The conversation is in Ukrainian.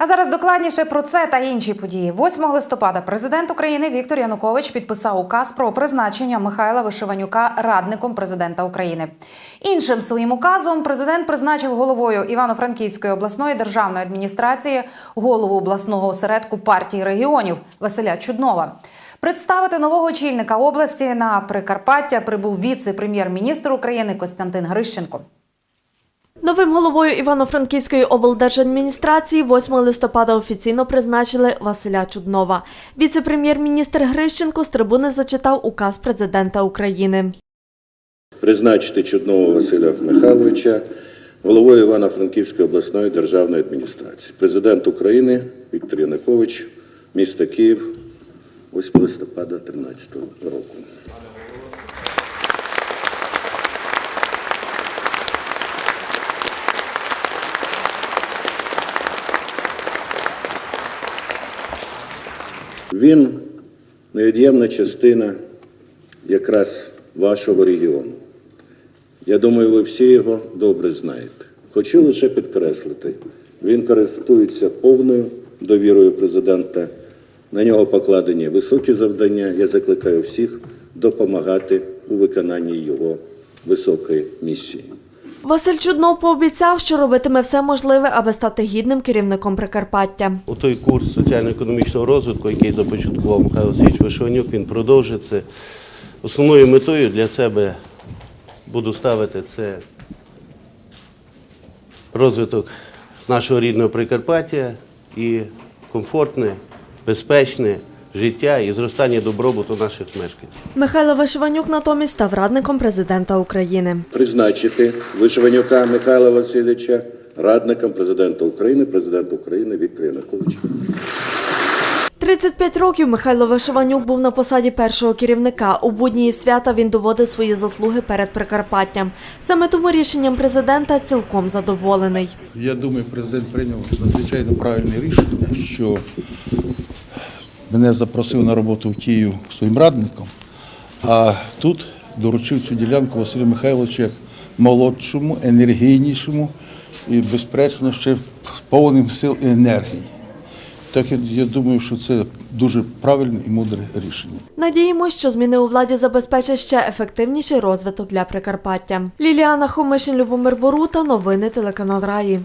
А зараз докладніше про це та інші події. 8 листопада президент України Віктор Янукович підписав указ про призначення Михайла Вишиванюка радником президента України. Іншим своїм указом президент призначив головою Івано-Франківської обласної державної адміністрації голову обласного осередку партії регіонів Василя Чуднова. Представити нового очільника області на Прикарпаття прибув віце-прем'єр-міністр України Костянтин Грищенко. Новим головою Івано-Франківської облдержадміністрації 8 листопада офіційно призначили Василя Чуднова. Віце-прем'єр-міністр Грищенко з трибуни зачитав указ президента України. Призначити Чудного Василя Михайловича головою Івано-Франківської обласної державної адміністрації. Президент України Віктор Янукович, місто Київ, 8 листопада 2013 року. Він невід'ємна частина якраз вашого регіону. Я думаю, ви всі його добре знаєте. Хочу лише підкреслити, він користується повною довірою президента. На нього покладені високі завдання. Я закликаю всіх допомагати у виконанні його високої місії. Василь Чуднов пообіцяв, що робитиме все можливе, аби стати гідним керівником Прикарпаття. У той курс соціально-економічного розвитку, який започаткував Михайло Васильович Вишиванюк, він продовжить це. Основною метою для себе буду ставити це розвиток нашого рідного Прикарпаття і комфортне, безпечне життя і зростання добробуту наших мешканців. Михайло Вишиванюк натомість став радником президента України. Призначити Вишиванюка Михайла Васильовича радником президента України, президента України Віктора Януковича. 35 років Михайло Вишиванюк був на посаді першого керівника. У будні і свята він доводив свої заслуги перед Прикарпаттям. Саме тому рішенням президента цілком задоволений. Я думаю, президент прийняв надзвичайно правильне рішення, що мене запросив на роботу в Київ своїм радником, а тут доручив цю ділянку Василю Михайловичу як молодшому, енергійнішому і, безперечно, ще повним сил і енергії. Так я, думаю, що це дуже правильне і мудре рішення. Надіємось, що зміни у владі забезпечать ще ефективніший розвиток для Прикарпаття. Ліліана Хомишин, Любомир Борута, новини телеканал Раї.